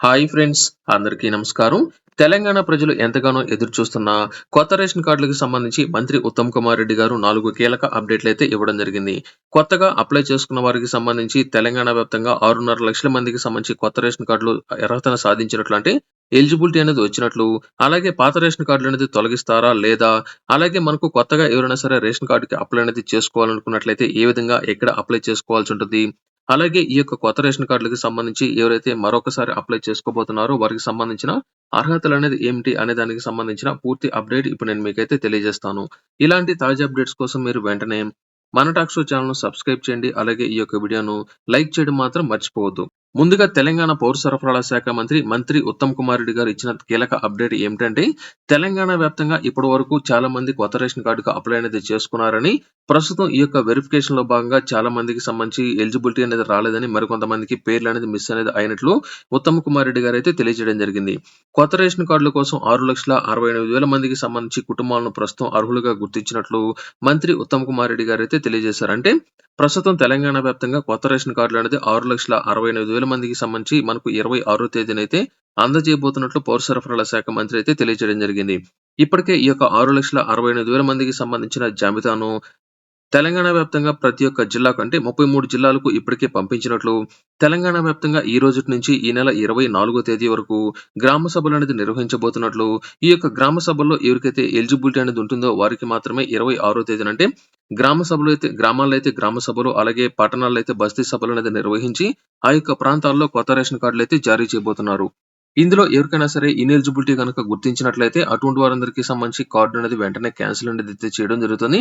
Hi friends అందరికీ నమస్కారం. తెలంగాణ ప్రజలు ఎంతగానో ఎదురు చూస్తున్న కొత్త రేషన్ కార్డులకు సంబంధించి మంత్రి ఉత్తమ్ కుమార్ రెడ్డి గారు నాలుగు కీలక అప్డేట్లు అయితే ఇవ్వడం జరిగింది. కొత్తగా అప్లై చేసుకున్న వారికి సంబంధించి తెలంగాణ వ్యాప్తంగా ఆరున్నర లక్షల మందికి సంబంధించి కొత్త రేషన్ కార్డులు అర్హతను సాధించినట్లు అంటే ఎలిజిబిలిటీ అనేది వచ్చినట్లు అలాగే పాత రేషన్ కార్డులు అనేది తొలగిస్తారా లేదా అలాగే మనకు కొత్తగా ఎవరైనా సరే రేషన్ కార్డుకి అప్లై అనేది చేసుకోవాలనుకున్నట్లయితే ఏ విధంగా ఎక్కడ అప్లై చేసుకోవాల్సి ఉంటుంది అలాగే ఈ యొక్క కొత్త రేషన్ కార్డులకు సంబంధించి ఎవరైతే మరొకసారి అప్లై చేసుకోబోతున్నారో వారికి సంబంధించిన అర్హతలు అనేది ఏమిటి అనే దానికి సంబంధించిన పూర్తి అప్డేట్ ఇప్పుడు నేను మీకైతే తెలియజేస్తాను. ఇలాంటి తాజా అప్డేట్స్ కోసం మీరు వెంటనే మన టాక్ షో సబ్స్క్రైబ్ చేయండి. అలాగే ఈ యొక్క వీడియోను లైక్ చేయడం మాత్రం మర్చిపోవద్దు. ముందుగా తెలంగాణ పౌర సరఫరాల శాఖ మంత్రి మంత్రి ఉత్తమ్ కుమార్ రెడ్డి గారు ఇచ్చిన కీలక అప్డేట్ ఏమిటంటే తెలంగాణ వ్యాప్తంగా ఇప్పటి వరకు చాలా మంది కొత్త రేషన్ కార్డుకు అప్లై అనేది చేసుకున్నారని ప్రస్తుతం ఈ యొక్క వెరిఫికేషన్లో భాగంగా చాలా మందికి సంబంధించి ఎలిజిబిలిటీ అనేది రాలేదని మరికొంతమందికి పేర్లు అనేది మిస్ అనేది అయినట్లు ఉత్తమ్ కుమార్ రెడ్డి గారు అయితే తెలియజేయడం జరిగింది. కొత్త రేషన్ కార్డుల కోసం ఆరు లక్షల అరవై ఎనిమిది వేల మందికి సంబంధించి కుటుంబాలను ప్రస్తుతం అర్హులుగా గుర్తించినట్లు మంత్రి ఉత్తమ్ కుమార్ రెడ్డి గారు అయితే తెలియజేశారు. అంటే ప్రస్తుతం తెలంగాణ వ్యాప్తంగా కొత్త రేషన్ కార్డులు అనేది ఆరు లక్షల అరవై ఎనిమిది వేల మందికి సంబంధించి మనకు ఇరవై ఆరో తేదీనైతే అందజేయబోతున్నట్లు పౌర సరఫరాల శాఖ మంత్రి అయితే తెలియజేయడం జరిగింది. ఇప్పటికే ఈ యొక్క ఆరు లక్షల అరవై ఎనిమిది వేల మందికి సంబంధించిన జాబితాను తెలంగాణ వ్యాప్తంగా ప్రతి ఒక్క జిల్లాకు అంటే ముప్పై మూడు జిల్లాలకు ఇప్పటికే పంపించినట్లు తెలంగాణ వ్యాప్తంగా ఈ రోజు నుంచి ఈ నెల ఇరవై నాలుగో తేదీ వరకు గ్రామ సభలు అనేది నిర్వహించబోతున్నట్లు ఈ యొక్క గ్రామ సభల్లో ఎవరికైతే ఎలిజిబిలిటీ అనేది ఉంటుందో వారికి మాత్రమే ఇరవై ఆరో తేదీన అంటే గ్రామ సభలు అయితే గ్రామాల్లో అయితే గ్రామ సభలు అలాగే పట్టణాల్లో అయితే బస్తీ సభలు అనేది నిర్వహించి ఆ యొక్క ప్రాంతాల్లో కొత్త రేషన్ కార్డులు అయితే జారీ చేయబోతున్నారు. ఇందులో ఎవరికైనా సరే ఇనెలిజిబిలిటీ కనుక గుర్తించినట్లయితే అటువంటి వారందరికీ సంబంధించి కార్డు అనేది వెంటనే క్యాన్సిల్ అనేది అయితే చేయడం జరుగుతుంది.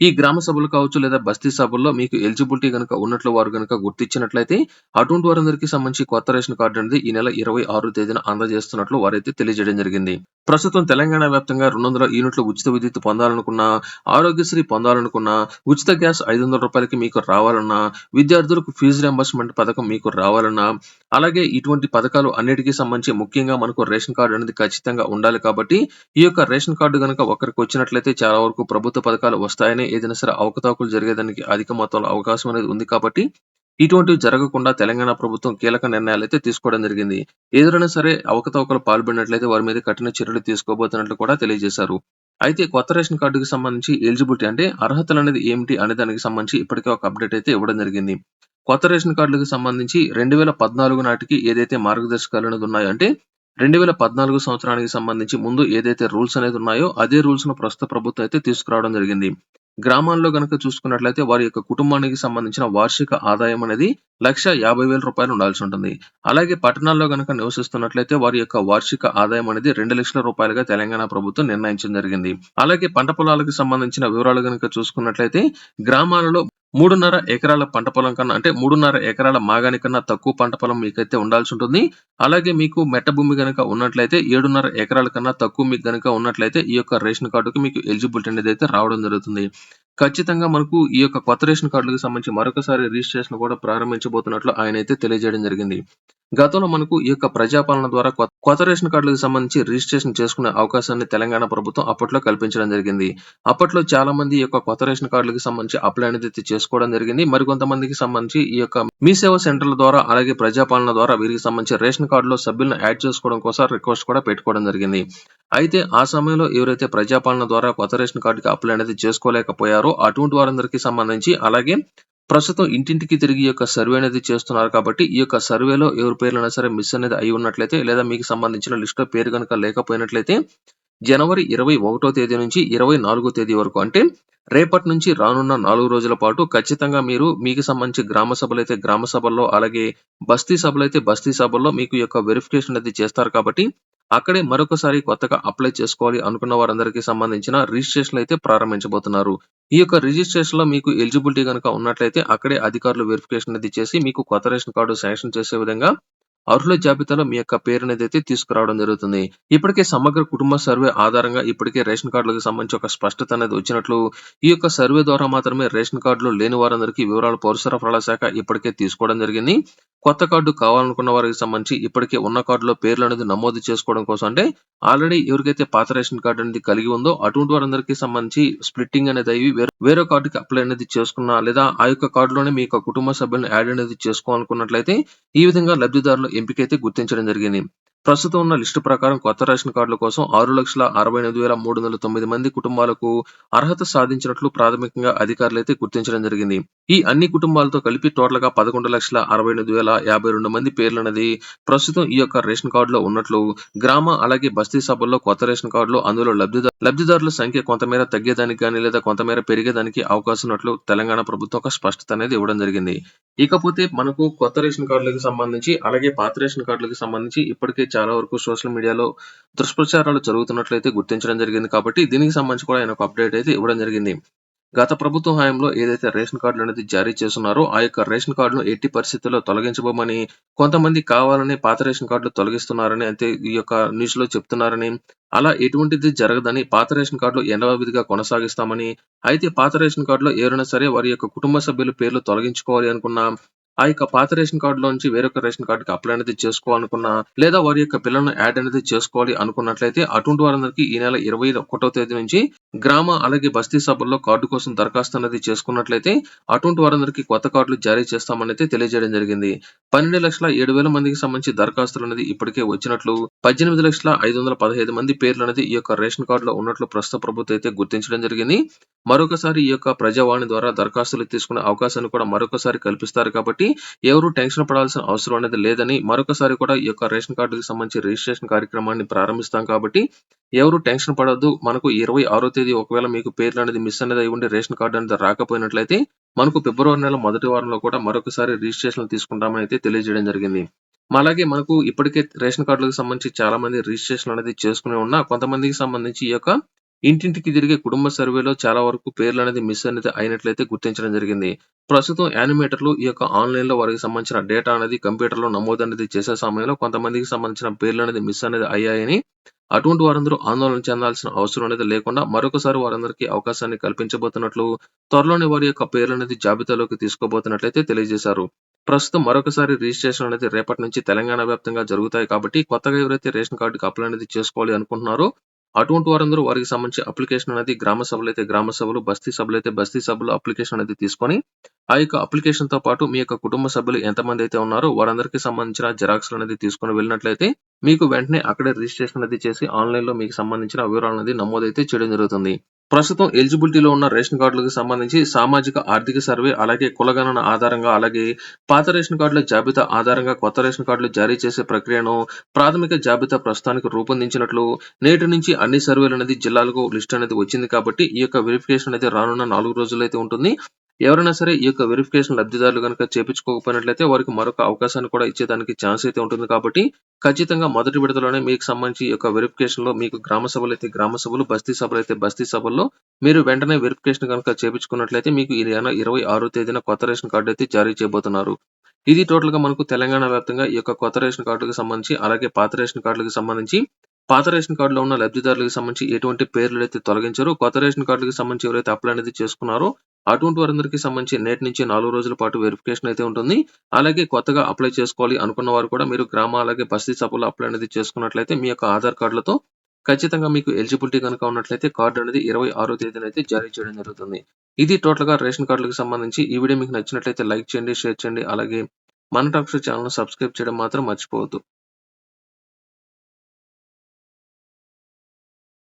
ఈ గ్రామ సభలు కావచ్చు లేదా బస్తీ సభల్లో మీకు ఎలిజిబిలిటీ కనుక ఉన్నట్లు వారు కనుక గుర్తించినట్లయితే అటువంటి వారందరికీ సంబంధించి కొత్త రేషన్ కార్డు అనేది ఈ నెల ఇరవై ఆరు తేదీన అందజేస్తున్నట్లు వారైతే తెలియజేయడం జరిగింది. ప్రస్తుతం తెలంగాణ వ్యాప్తంగా రెండు వందల యూనిట్లు ఉచిత విద్యుత్ పొందాలనుకున్నా ఆరోగ్యశ్రీ పొందాలనుకున్నా ఉచిత గ్యాస్ ఐదు వందల రూపాయలకి మీకు రావాలన్నా విద్యార్థులకు ఫీజు రియంబర్స్మెంట్ పథకం మీకు రావాలన్నా అలాగే ఇటువంటి పథకాలు అన్నిటికీ సంబంధించి ముఖ్యంగా మనకు రేషన్ కార్డు అనేది ఖచ్చితంగా ఉండాలి కాబట్టి ఈ యొక్క రేషన్ కార్డు కనుక ఒకరికి వచ్చినట్లయితే చాలా వరకు ప్రభుత్వ పథకాలు వస్తాయని ఏదైనా సరే అవకతవకలు జరిగేదానికి అధిక మొత్తంలో అవకాశం అనేది ఉంది కాబట్టి ఇటువంటివి జరగకుండా తెలంగాణ ప్రభుత్వం కీలక నిర్ణయాలు అయితే తీసుకోవడం జరిగింది. ఏదైనా సరే అవకతవకలు పాల్పడినట్లయితే వారి మీద కఠిన చర్యలు తీసుకోబోతున్నట్లు కూడా తెలియజేశారు. అయితే కొత్త రేషన్ కార్డుకి సంబంధించి ఎలిజిబిలిటీ అంటే అర్హతలు అనేది ఏమిటి అనే దానికి సంబంధించి ఇప్పటికే ఒక అప్డేట్ అయితే ఇవ్వడం జరిగింది. కొత్త రేషన్ కార్డులకు సంబంధించి రెండు వేల పద్నాలుగు నాటికి ఏదైతే మార్గదర్శకాలు అనేది ఉన్నాయో అంటే రెండు వేల పద్నాలుగు సంవత్సరానికి సంబంధించి ముందు ఏదైతే రూల్స్ అనేది ఉన్నాయో అదే రూల్స్ను ప్రస్తుత ప్రభుత్వం అయితే తీసుకురావడం జరిగింది. గ్రామాల్లో గనక చూసుకున్నట్లయితే వారి యొక్క కుటుంబానికి సంబంధించిన వార్షిక ఆదాయం అనేది లక్ష యాభై వేల రూపాయలు ఉండాల్సి ఉంటుంది. అలాగే పట్టణాల్లో గనక నివసిస్తున్నట్లయితే వారి యొక్క వార్షిక ఆదాయం అనేది రెండు లక్షల రూపాయలుగా తెలంగాణ ప్రభుత్వం నిర్ణయించడం జరిగింది. అలాగే పంట పొలాలకు సంబంధించిన వివరాలు గనక చూసుకున్నట్లయితే గ్రామాలలో మూడున్నర ఎకరాల పంట పొలం కన్నా అంటే మూడున్నర ఎకరాల మాగాని కన్నా తక్కువ పంట పొలం మీకైతే ఉండాల్సి ఉంటుంది. అలాగే మీకు మెట్ట భూమి కనుక ఉన్నట్లయితే ఏడున్నర ఎకరాల కన్నా తక్కువ మీకు కనుక ఉన్నట్లయితే ఈ యొక్క రేషన్ కార్డుకి మీకు ఎలిజిబిలిటీ అనేది అయితే రావడం జరుగుతుంది. ఖచ్చితంగా మనకు ఈ యొక్క కొత్త రేషన్ కార్డులకు సంబంధించి మరొకసారి రిజిస్ట్రేషన్ కూడా ప్రారంభించబోతున్నట్లు ఆయన అయితే తెలియజేయడం జరిగింది. గతంలో మనకు ఈ యొక్క ప్రజాపాలన ద్వారా కొత్త- కొత్త రేషన్ కార్డులకు సంబంధించి రిజిస్ట్రేషన్ చేసుకునే అవకాశాన్ని తెలంగాణ ప్రభుత్వం అప్పట్లో కల్పించడం జరిగింది. అప్పట్లో చాలా మంది ఈ యొక్క కొత్త రేషన్ కార్డులకు సంబంధించి అప్లై అనేది అయితే చేసుకోవడం జరిగింది. మరికొంతమందికి సంబంధించి ఈ యొక్క మీ సేవ సెంటర్ల ద్వారా అలాగే ప్రజాపాలన ద్వారా వీరికి సంబంధించి రేషన్ కార్డులో సభ్యులను యాడ్ చేసుకోవడం కోసం రిక్వెస్ట్ కూడా పెట్టుకోవడం జరిగింది. అయితే ఆ సమయంలో ఎవరైతే ప్రజాపాలన ద్వారా కొత్త రేషన్ కార్డుకి అప్లై అనేది చేసుకోలేకపోయారు అటువంటి వారందరికీ సంబంధించి అలాగే ప్రస్తుతం ఇంటింటికి తిరిగి యొక్క సర్వే అనేది చేస్తున్నారు కాబట్టి ఈ యొక్క సర్వేలో ఎవరి పేర్లైనా సరే మిస్ అనేది అయి ఉన్నట్లయితే లేదా మీకు సంబంధించిన లిస్ట్లో పేరు కనుక లేకపోయినట్లయితే జనవరి ఇరవై ఒకటో తేదీ నుంచి ఇరవై నాలుగో తేదీ వరకు. అంటే రేపటి నుంచి రానున్న నాలుగు రోజుల పాటు ఖచ్చితంగా మీరు మీకు సంబంధించి గ్రామ సభలు అయితే గ్రామ సభల్లో అలాగే బస్తీ సభలు అయితే బస్తీ సభల్లో మీకు యొక్క వెరిఫికేషన్ అది చేస్తారు కాబట్టి అక్కడే మరొకసారి కొత్తగా అప్లై చేసుకోవాలి అనుకున్న వారందరికీ సంబంధించిన రిజిస్ట్రేషన్ అయితే ప్రారంభించబోతున్నారు. ఈ యొక్క రిజిస్ట్రేషన్లో మీకు ఎలిజిబిలిటీ కనుక ఉన్నట్లయితే అక్కడే అధికారులు వెరిఫికేషన్ అది చేసి మీకు కొత్త రేషన్ కార్డు శాంక్షన్ చేసే విధంగా అర్హుల జాబితాలో మీ యొక్క పేరు అనేది అయితే తీసుకురావడం జరుగుతుంది. ఇప్పటికే సమగ్ర కుటుంబ సర్వే ఆధారంగా ఇప్పటికే రేషన్ కార్డులకు సంబంధించి ఒక స్పష్టత అనేది వచ్చినట్లు ఈ యొక్క సర్వే ద్వారా మాత్రమే రేషన్ కార్డులు లేని వారందరికీ వివరాలు పౌర సరఫరాల శాఖ ఇప్పటికే తీసుకోవడం జరిగింది. కొత్త కార్డు కావాలనుకున్న వారికి సంబంధించి ఇప్పటికే ఉన్న కార్డులో పేర్లు అనేది నమోదు చేసుకోవడం కోసం అంటే ఆల్రెడీ ఎవరికైతే పాత రేషన్ కార్డు అనేది కలిగి ఉందో అటువంటి వారందరికీ సంబంధించి స్ప్లిట్టింగ్ అనేది అయ్యి వేరే- కార్డుకి అప్లై అనేది చేసుకున్నా లేదా ఆ యొక్క కార్డులోనే మీ యొక్క కుటుంబ సభ్యులను యాడ్ అనేది చేసుకోవాలనుకున్నట్లయితే ఈ విధంగా లబ్ధిదారుల ఎంపిక అయితే గుర్తించడం జరిగింది. ప్రస్తుతం ఉన్న లిస్టు ప్రకారం కొత్త రేషన్ కార్డుల కోసం 6,68,309 మంది కుటుంబాలకు అర్హత సాధించినట్లు ప్రాథమికంగా అధికారులైతే గుర్తించడం జరిగింది. ఈ అన్ని కుటుంబాలతో కలిపి తోటలుగా పదకొండు లక్షల అరవై ఐదు వేల యాభై రెండు మంది పేర్లన్నది ప్రస్తుతం ఈ యొక్క రేషన్ కార్డులో ఉన్నట్లు గ్రామ, అలాగే బస్తీ సభల్లో కొత్త రేషన్ కార్డులు అందులో లబ్ధిదారు లబ్ధిదారుల సంఖ్య కొంతమేర తగ్గేదానికి కానీ లేదా కొంతమేర పెరిగేదానికి అవకాశం ఉన్నట్లు తెలంగాణ ప్రభుత్వం ఒక స్పష్టత అనేది ఇవ్వడం జరిగింది. ఇకపోతే మనకు కొత్త రేషన్ కార్డులకు సంబంధించి, అలాగే పాత రేషన్ కార్డులకు సంబంధించి ఇప్పటికే చాలా వరకు సోషల్ మీడియాలో దుష్ప్రచారాలు జరుగుతున్నట్లయితే గుర్తించడం జరిగింది కాబట్టి, దీనికి సంబంధించి కూడా ఆయన ఒక అప్డేట్ అయితే ఇవ్వడం జరిగింది. గత ప్రభుత్వ హయాంలో ఏదైతే రేషన్ కార్డులు అనేది జారీ చేస్తున్నారో, ఆ యొక్క రేషన్ కార్డును ఎట్టి పరిస్థితుల్లో తొలగించబోమని, కొంతమంది కావాలని పాత రేషన్ కార్డులు తొలగిస్తున్నారని అయితే ఈ యొక్క న్యూస్లో చెప్తున్నారని, అలా ఎటువంటిది జరగదని పాత రేషన్ కార్డులు యథావిధిగా కొనసాగిస్తామని, అయితే పాత రేషన్ కార్డులో ఎవరైనా సరే వారి యొక్క కుటుంబ సభ్యుల పేర్లు తొలగించుకోవాలి అనుకున్నా, ఆ యొక్క పాత రేషన్ కార్డులో నుంచి వేరొక రేషన్ కార్డుకి అప్లై అనేది చేసుకోవాలనుకున్నా, లేదా వారి యొక్క పిల్లలను యాడ్ అనేది చేసుకోవాలి అనుకున్నట్లయితే అటువంటి వారందరికీ ఈ నెల 21వ తేదీ నుంచి గ్రామ, అలాగే బస్తీ సభల్లో కార్డు కోసం దరఖాస్తు అనేది చేసుకున్నట్లయితే అటువంటి వారందరికీ కొత్త కార్డులు జారీ చేస్తామని అయితే తెలియజేయడం జరిగింది. 12,07,000 మందికి సంబంధించి దరఖాస్తులు అనేది ఇప్పటికే వచ్చినట్లు, 18,515 మంది పేర్లు అనేది ఈ యొక్క రేషన్ కార్డులో ఉన్నట్లు ప్రస్తుత ప్రభుత్వం అయితే గుర్తించడం జరిగింది. మరొకసారి ఈ యొక్క ప్రజావాణి ద్వారా దరఖాస్తులు తీసుకునే అవకాశాన్ని కూడా మరొకసారి కల్పిస్తారు కాబట్టి, ఎవరు టెన్షన్ పడాల్సిన అవసరం అనేది లేదని, మరొకసారి కూడా ఈ యొక్క రేషన్ కార్డుకి సంబంధించి రిజిస్ట్రేషన్ కార్యక్రమాన్ని ప్రారంభిస్తాం కాబట్టి, ఎవరు టెన్షన్ పడద్దు మనకు 26వ తేదీ ఒకవేళ మీకు పేర్లు అనేది మిస్ అనేది అయ్యుండి రేషన్ కార్డు అనేది రాకపోయినట్లయితే, మనకు ఫిబ్రవరి నెల మొదటి వారంలో కూడా మరొకసారి రిజిస్ట్రేషన్ తీసుకుంటామని అయితే తెలియజేయడం జరిగింది. అలాగే మనకు ఇప్పటికే రేషన్ కార్డులకు సంబంధించి చాలా మంది రిజిస్ట్రేషన్ అనేది చేసుకుని ఉన్నా, కొంతమందికి సంబంధించి ఈ యొక్క ఇంటింటికి తిరిగే కుటుంబ సర్వేలో చాలా వరకు పేర్లు అనేది మిస్ అనేది అయినట్లయితే గుర్తించడం జరిగింది. ప్రస్తుతం యానిమేటర్లు ఈ యొక్క ఆన్‌లైన్‌లో వారికి సంబంధించిన డేటా అనేది కంప్యూటర్‌లో నమోదు అనేది చేసే సమయంలో కొంతమందికి సంబంధించిన పేర్లు అనేది మిస్ అనేది అయ్యాయని, అటువంటి వారందరూ ఆందోళన చెందాల్సిన అవసరం అనేది లేకుండా మరొకసారి వారందరికీ అవకాశాన్ని కల్పించబోతున్నట్లు, త్వరలోనే వారి యొక్క పేర్లు అనేది జాబితాలోకి తీసుకోబోతున్నట్లయితే తెలియజేశారు. ప్రస్తుతం మరొకసారి రిజిస్ట్రేషన్ అనేది రేపటి నుంచి తెలంగాణ వ్యాప్తంగా జరుగుతాయి కాబట్టి, కొత్తగా ఎవరైతే రేషన్ కార్డుకి అప్లై అనేది చేసుకోవాలి అనుకుంటున్నారో, అటువంటి వారందరూ వారికి సంబంధించి అప్లికేషన్ అనేది గ్రామ సభలైతే గ్రామ సభలు, బస్తీ సభలైతే బస్తీ సభలు అప్లికేషన్ అనేది తీసుకొని, ఆ యొక్క అప్లికేషన్‌తో పాటు మీ యొక్క కుటుంబ సభ్యులు ఎంతమంది అయితే ఉన్నారో వారందరికీ సంబంధించిన జిరాక్స్‌లు అనేది తీసుకొని వెళ్ళినట్లయితే, మీకు వెంటనే అక్కడే రిజిస్ట్రేషన్ అనేది చేసి ఆన్‌లైన్‌లో మీకు సంబంధించిన వివరాలనేది నమోదైతే చేయడం జరుగుతుంది. ప్రస్తుతం ఎలిజిబిలిటీలో ఉన్న రేషన్ కార్డులకు సంబంధించి సామాజిక ఆర్థిక సర్వే, అలాగే కులగణన ఆధారంగా, అలాగే పాత రేషన్ కార్డుల జాబితా ఆధారంగా కొత్త రేషన్ కార్డులు జారీ చేసే ప్రక్రియను ప్రాథమిక జాబితా ప్రస్తుతానికి రూపొందించినట్లు, నేటి నుంచి అన్ని సర్వేలు అనేది జిల్లాలకు లిస్ట్ అనేది వచ్చింది కాబట్టి, ఈ యొక్క వెరిఫికేషన్ అయితే రానున్న నాలుగు రోజులు అయితే ఉంటుంది. ఎవరైనా సరే ఈ యొక్క వెరిఫికేషన్ లబ్ధిదారులు కనుక చేపించుకోకపోయినట్లయితే వారికి మరొక అవకాశాన్ని కూడా ఇచ్చేదానికి ఛాన్స్ అయితే ఉంటుంది కాబట్టి, ఖచ్చితంగా మొదటి విడతలోనే మీకు సంబంధించి ఈ యొక్క వెరిఫికేషన్‌లో మీకు గ్రామ సభలైతే గ్రామ సభలు, బస్తీ సభలైతే బస్తీ సభల్లో మీరు వెంటనే వెరిఫికేషన్ కనుక చేపించుకున్నట్లయితే మీకు ఈ నెల 26వ తేదీన కొత్త రేషన్ కార్డు అయితే జారీ చేయబోతున్నారు. ఇది టోటల్గా మనకు తెలంగాణ వ్యాప్తంగా ఈ యొక్క కొత్త రేషన్ కార్డులకు సంబంధించి, అలాగే పాత రేషన్ కార్డులకు సంబంధించి, పాత రేషన్ కార్డులో ఉన్న లబ్ధిదారులకు సంబంధించి ఎటువంటి పేర్లు అయితే తొలగించారు కొత్త రేషన్ కార్డులకు సంబంధించి ఎవరైతే అప్లై అనేది చేసుకున్నారో, అటువంటి వారందరికీ సంబంధించి నేటి నుంచి నాలుగు రోజుల పాటు వెరిఫికేషన్ అయితే ఉంటుంది. అలాగే కొత్తగా అప్లై చేసుకోవాలి అనుకున్న వారు కూడా మీరు గ్రామ, అలాగే బస్తీ సభలో అప్లై అనేది చేసుకున్నట్లయితే మీ యొక్క ఆధార్ కార్డులతో ఖచ్చితంగా మీకు ఎలిజిబిలిటీ కనుక ఉన్నట్లయితే కార్డు అనేది 26వ తేదీన అయితే జారీ చేయడం జరుగుతుంది. ఇది టోటల్‌గా రేషన్ కార్డులకు సంబంధించి. ఈ వీడియో మీకు నచ్చినట్లయితే లైక్ చేయండి, షేర్ చేయండి. అలాగే మన టాక్స్ ఛానల్ సబ్స్క్రైబ్ చేయడం మాత్రం మర్చిపోవద్దు.